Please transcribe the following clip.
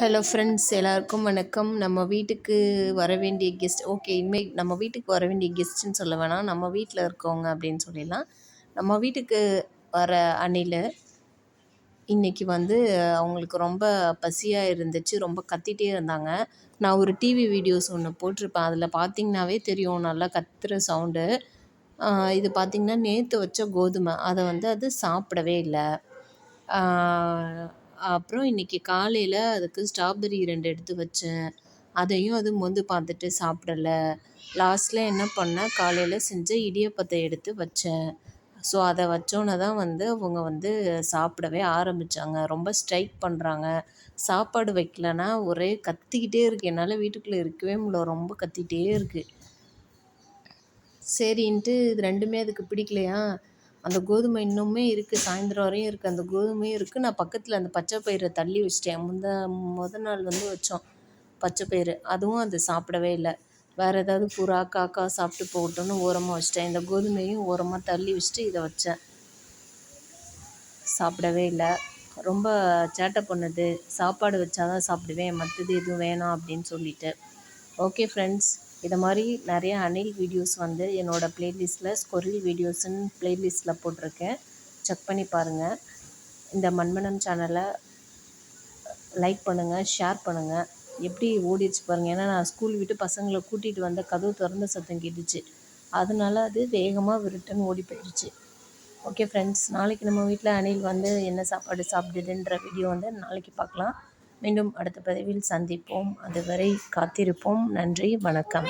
Hello friends எல்லாருக்கும் வணக்கம். நம்ம வீட்டுக்கு வர வேண்டிய கெஸ்ட் ஓகே இனிமேல் நம்ம வீட்டுக்கு வர வேண்டிய கெஸ்ட்டுன்னு சொல்ல வேணாம். நம்ம வீட்டில் இருக்கவங்க அப்படின்னு சொல்லிடலாம். நம்ம வீட்டுக்கு வர அணில் இன்றைக்கி வந்து அவங்களுக்கு ரொம்ப பசியாக இருந்துச்சு ரொம்ப கத்திட்டே இருந்தாங்க. நான் ஒரு டிவி வீடியோஸ் ஒன்று போட்டிருப்பேன். அதில் பார்த்திங்கனாவே தெரியும் நல்லா கத்துற சவுண்டு இது பார்த்திங்கன்னா நேற்று வச்ச கோதுமை. அதை வந்து அது சாப்பிடவே இல்லை. அப்புறம் இன்றைக்கி காலையில் அதுக்கு ஸ்ட்ராபெரி ரெண்டு எடுத்து வச்சேன். அதையும் அது மொந்து பார்த்துட்டு சாப்பிடலை. லாஸ்ட்டில் என்ன பண்ணேன் காலையில் செஞ்ச இடியாப்பத்தை எடுத்து வச்சேன். ஸோ அதை வச்சோன்னே தான் வந்து அவங்க வந்து சாப்பிடவே ஆரம்பித்தாங்க ரொம்ப ஸ்ட்ரைக் பண்ணுறாங்க சாப்பாடு வைக்கலன்னா ஒரே கத்திக்கிட்டே இருக்குது என்னால் வீட்டுக்குள்ளே இருக்கவே முடியல. ரொம்ப கத்திக்கிட்டே இருக்குது சரின்ட்டு இது ரெண்டுமே அதுக்கு பிடிக்கலையா? அந்த கோதுமை இன்னுமே இருக்குது சாயந்தரம் வரையும் இருக்குது அந்த கோதுமையும் இருக்குது நான் பக்கத்தில் அந்த பச்சை பயிரை தள்ளி வச்சிட்டேன். முந்த முத நாள் வந்து வச்சோம் பச்சை பயிறு. அதுவும் அது சாப்பிடவே இல்லை. வேறு ஏதாவது புறா காக்கா சாப்பிட்டு போகட்டும்னு ஓரமாக வச்சிட்டேன். இந்த கோதுமையும் ஓரமாக தள்ளி வச்சுட்டு இதை வச்சேன். சாப்பிடவே இல்லை. ரொம்ப சேட்டை பண்ணுது. சாப்பாடு வச்சா தான் சாப்பிடுவேன். மற்றது எதுவும் வேணாம் அப்படின்னு சொல்லிட்டு. ஓகே ஃப்ரெண்ட்ஸ் இதை மாதிரி நிறைய அணில் வீடியோஸ் வந்து என்னோடய ப்ளேலிஸ்ட்டில் ஸ்கொரில் வீடியோஸ்ன்னு ப்ளேலிஸ்ட்டில் போட்டிருக்கேன். செக் பண்ணி பாருங்கள் இந்த மண்மனம் சேனலை லைக் பண்ணுங்கள் ஷேர் பண்ணுங்கள் எப்படி ஓடிடுச்சு பாருங்கள் ஏன்னா நான் ஸ்கூல் விட்டு பசங்களை கூட்டிகிட்டு வந்த கதவு திறந்த சத்தம் கேட்டுச்சு. அதனால அது வேகமாக ரிட்டன் ஓடி போயிடுச்சு. ஓகே ஃப்ரெண்ட்ஸ் நாளைக்கு நம்ம வீட்டில் அணில் வந்து என்ன சாப்பாடு சாப்பிடுதுன்ற வீடியோ வந்து நாளைக்கு பார்க்கலாம். மீண்டும் அடுத்த பதிவில் சந்திப்போம். அதுவரை காத்திருப்போம். நன்றி வணக்கம்.